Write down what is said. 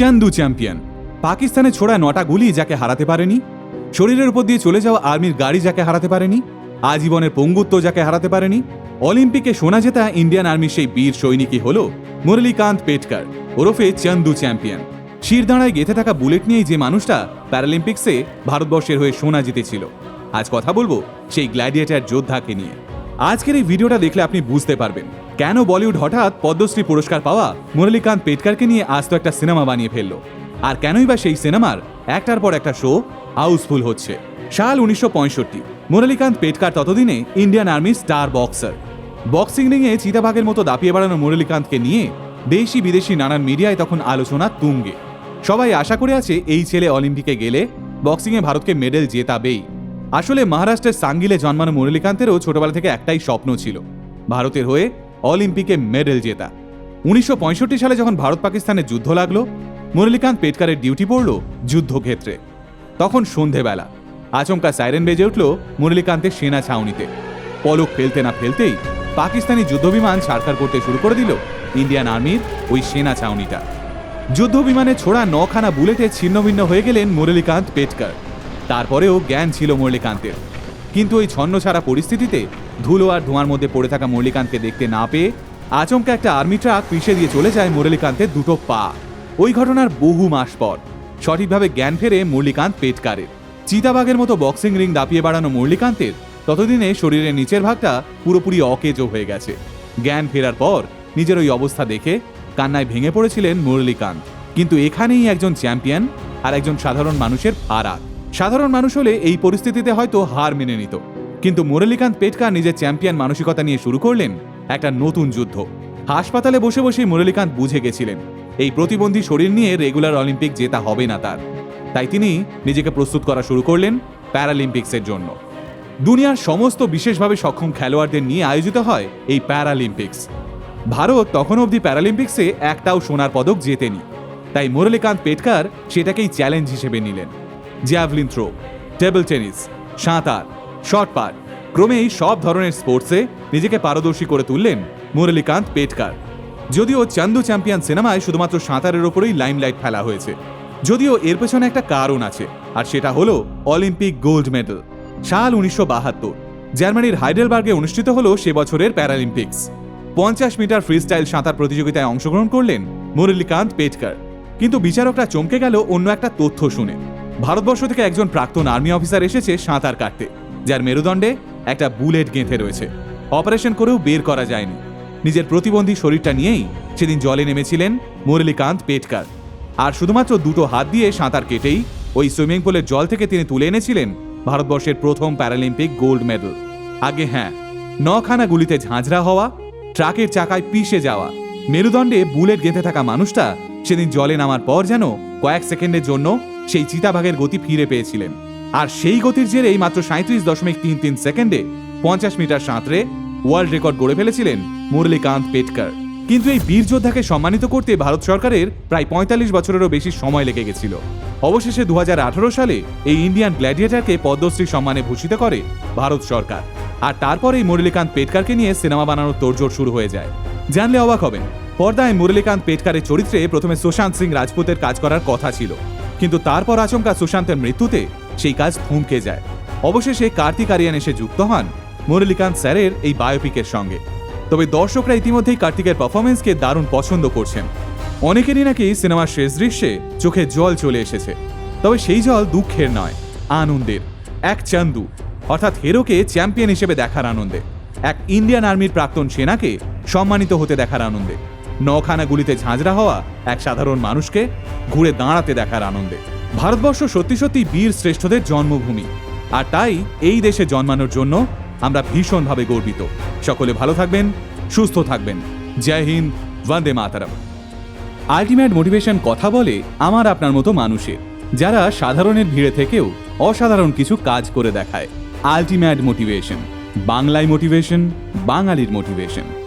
চান্দু champion. পাকিস্তানে ছোড়া নটা গুলি যাকে হারাতে পারেনি, শরীরের উপর দিয়ে চলে যাওয়া আর্মির গাড়ি যাকে হারাতে পারেনি, আজীবনের পঙ্গুত্ব যাকে হারাতে পারেনি, অলিম্পিকে সোনা জেতা ইন্ডিয়ান আর্মির সেই বীর সৈনিকই হল মুরলীকান্ত পেটকার, ওরফে চান্দু চ্যাম্পিয়ন। শিরদাঁড়ায় গেঁথে থাকা বুলেট নিয়েই যে মানুষটা প্যারালিম্পিক্সে ভারতবর্ষের হয়ে সোনা জিতেছিল। আজ কথা বলব সেই গ্ল্যাডিয়েটার যোদ্ধাকে নিয়ে। আজকের এই ভিডিওটা দেখলে আপনি বুঝতে পারবেন কেন বলিউড হঠাৎ পদ্মশ্রী পুরস্কার পাওয়া মুরলীকান্ত পেটকারকে নিয়ে আজ তো একটা সিনেমা বানিয়ে ফেলল। আর কেনই বা সেই সিনেমার একটার পর একটা শো হাউসফুল হচ্ছে। সাল উনিশশো পঁয়ষট্টি, মুরলীকান্ত পেটকার ততদিনে ইন্ডিয়ান আর্মির স্টার বক্সার বক্সিং রিংয়ে চিতাভাগের মতো দাপিয়ে বাড়ানো মুরলীকান্তকে নিয়ে দেশি বিদেশি নানান মিডিয়ায় তখন আলোচনা তুঙ্গে। সবাই আশা করে আছে এই ছেলে অলিম্পিকে গেলে বক্সিংয়ে ভারতকে মেডেল জেতাবেই। আসলে মহারাষ্ট্রের সাঙ্গিলে জন্মানো মুরলীকান্তেরও ছোটবেলা থেকে একটাই স্বপ্ন ছিল। ভারতের হয়ে অলিম্পিকে মেডেল জেতা। উনিশশো পঁয়ষট্টি সালে যখন ভারত পাকিস্তানের যুদ্ধ লাগল, মুরলীকান্ত পেটকারের ডিউটি পড়ল যুদ্ধক্ষেত্রে। তখন সন্ধেবেলা আচমকা সাইরেন বেজে উঠল মুরলীকান্তের সেনা ছাউনিতে। পলক ফেলতে না ফেলতেই পাকিস্তানি যুদ্ধবিমান ছাড়খাড় করতে শুরু করে দিল ইন্ডিয়ান আর্মির ওই সেনা ছাউনিটা। যুদ্ধ বিমানে ছোড়া নখানা বুলেটে ছিন্নভিন্ন হয়ে গেলেন মুরলীকান্ত পেটকার। তারপরেও জ্ঞান ছিল মুরলীকান্তের। কিন্তু ওই ছন্ন ছাড়া পরিস্থিতিতে ধুলো আর ধোঁয়ার মধ্যে পড়ে থাকা মুরলীকান্তকে দেখতে না পেয়ে আচমকা একটা আর্মি ট্রাক পিষে দিয়ে চলে যায় মুরলীকান্তের দুটো পা। ওই ঘটনার বহু মাস পর। সঠিকভাবে জ্ঞান ফেরে মুরলীকান্ত পেটকারের চিতাবাঘের মতো বক্সিং রিং দাপিয়ে বাড়ানো মুরলীকান্তের ততদিনে শরীরের নিচের ভাগটা পুরোপুরি অকেজো হয়ে গেছে। জ্ঞান ফেরার পর নিজের ওই অবস্থা দেখে কান্নায় ভেঙে পড়েছিলেন মুরলীকান্ত। কিন্তু এখানেই একজন চ্যাম্পিয়ন আর একজন সাধারণ মানুষের ফারাক সাধারণ মানুষ হলে এই পরিস্থিতিতে হয়তো হার মেনে নিত। কিন্তু মুরলীকান্ত পেটকার নিজের চ্যাম্পিয়ন মানসিকতা নিয়ে শুরু করলেন একটা নতুন যুদ্ধ। হাসপাতালে বসে বসেই মুরলীকান্ত বুঝে গেছিলেন, এই প্রতিবন্ধী শরীর নিয়ে রেগুলার অলিম্পিক জেতা হবে না তার। তাই তিনি নিজেকে প্রস্তুত করা শুরু করলেন প্যারালিম্পিক্সের জন্য। দুনিয়ার সমস্ত বিশেষভাবে সক্ষম খেলোয়াড়দের নিয়ে আয়োজিত হয় এই প্যারালিম্পিক্স। ভারত তখন অবধি প্যারালিম্পিক্সে একটাও সোনার পদক জেতেনি। তাই মুরলীকান্ত পেটকার সেটাকেই চ্যালেঞ্জ হিসেবে নিলেন। জ্যাভলিন থ্রো, টেবিল টেনিস, সাঁতার শর্ট পাট ক্রমেই সব ধরনের স্পোর্টসে নিজেকে পারদর্শী করে তুললেন মুরলীকান্ত পেটকার। যদিও চান্দু চ্যাম্পিয়ন সিনেমায় শুধুমাত্র সাঁতারের ওপরেই লাইমলাইট ফেলা হয়েছে। যদিও এর পেছনে একটা কারণ আছে, আর সেটা হলো অলিম্পিক গোল্ড মেডেল। সাল উনিশশো বাহাত্তর, জার্মানির হাইডেলবার্গে অনুষ্ঠিত হলো সে বছরের প্যারালিম্পিক্স। পঞ্চাশ মিটার ফ্রিস্টাইল সাঁতার প্রতিযোগিতায় অংশগ্রহণ করলেন মুরলীকান্ত পেটকার। কিন্তু বিচারকরা চমকে গেল অন্য একটা তথ্য শুনে। ভারতবর্ষ থেকে একজন প্রাক্তন আর্মি অফিসার এসেছে সাঁতার কাটতে। যার মেরুদণ্ডে একটা বুলেট গেঁথে রয়েছে। অপারেশন করেও বের করা যায়নি। নিজের প্রতিবন্ধী শরীরটা নিয়েই সেদিন জলে নেমেছিলেন মুরলীকান্ত পেটকার। আর শুধুমাত্র দুটো হাত দিয়ে সাঁতার কেটেই ওই সুইমিং পুলের জল থেকে তিনি তুলে এনেছিলেন ভারতবর্ষের প্রথম প্যারালিম্পিক গোল্ড মেডেল। আগে হ্যাঁ নখানা গুলিতে ঝাঁঝরা হওয়া, ট্রাকের চাকায় পিষে যাওয়া, মেরুদণ্ডে বুলেট গেঁথে থাকা মানুষটা সেদিন জলে নামার পর যেন কয়েক সেকেন্ডের জন্য সেই চিতাভাগের গতি ফিরে পেয়েছিলেন। আর সেই গতির জেরেই মাত্র সাঁত্রিশ দশমিক তিন তিন সেকেন্ডে পঞ্চাশ মিটার সাঁতরে ওয়ার্ল্ড রেকর্ড গড়ে ফেলেছিলেন মুরলীকান্ত পেটকার। কিন্তু এই বীর যোদ্ধাকে সম্মানিত করতে ভারত সরকারের প্রায় পঁয়তাল্লিশ বছরেরও বেশি সময় লেগে গেছিল। অবশেষে দু হাজার আঠারো সালে এই ইন্ডিয়ান গ্ল্যাডিয়েটারকে পদ্মশ্রী সম্মানে ভূষিত করে ভারত সরকার। আর তারপরেই মুরলীকান্ত পেটকারকে নিয়ে সিনেমা বানানোর তোড়জোড় শুরু হয়ে যায়। জানলে অবাক হবেন, পর্দায় মুরলীকান্ত পেটকারের চরিত্রে প্রথমে সুশান্ত সিং রাজপুতের কাজ করার কথা ছিল। কিন্তু তারপর আচমকা সুশান্তের মৃত্যুতে সেই কাজ থমকে যায়। অবশেষে কার্তিক আরিয়ান এসে যুক্ত হন মুরলীকান্ত স্যারের এই বায়োপিকের সঙ্গে। তবে দর্শকরা ইতিমধ্যেই কার্তিকের পারফরমেন্সকে দারুণ পছন্দ করছেন। অনেকেরই নাকি সিনেমার শেষ দৃশ্যে চোখে জল চলে এসেছে। তবে সেই জল দুঃখের নয়, আনন্দের। এক চান্দু, অর্থাৎ হেরোকে চ্যাম্পিয়ন হিসেবে দেখার আনন্দে। এক ইন্ডিয়ান আর্মির প্রাক্তন সেনাকে সম্মানিত হতে দেখার আনন্দে। নখানা গুলিতে ঝাঁঝরা হওয়া এক সাধারণ মানুষকে ঘুরে দাঁড়াতে দেখার আনন্দে। ভারতবর্ষ সত্যি সত্যি বীর শ্রেষ্ঠদের জন্মভূমি। আর তাই এই দেশে জন্মানোর জন্য আমরা ভীষণভাবে গর্বিত। সকলে ভালো থাকবেন, সুস্থ থাকবেন। জয় হিন্দ, বন্দে মাতারাম। আলটিমেট মোটিভেশন কথা বলে আমার আপনার মতো মানুষের যারা সাধারণের ভিড়ে থেকেও অসাধারণ কিছু কাজ করে দেখায়। আলটিমেট মোটিভেশন, বাংলায় মোটিভেশন, বাঙালির মোটিভেশন।